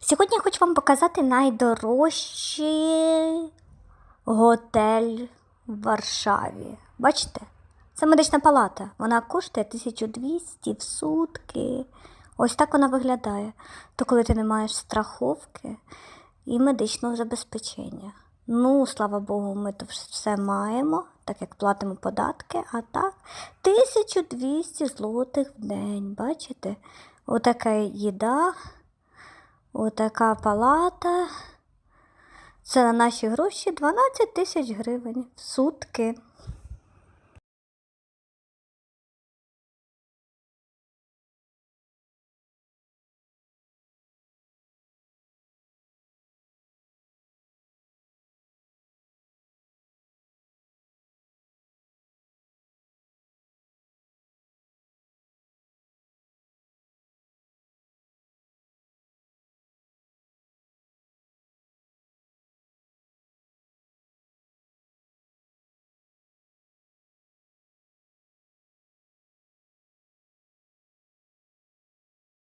Сьогодні я хочу вам показати найдорожчий готель в Варшаві. Бачите? Це медична палата. Вона коштує 1200 в сутки. Ось так вона виглядає. То коли ти не маєш страховки і медичного забезпечення. Ну, слава Богу, ми то все маємо, так як платимо податки, а так 1200 злотих в день. Бачите? Отака їда. Отака палата. Це на наші гроші 12 тисяч гривень в сутки.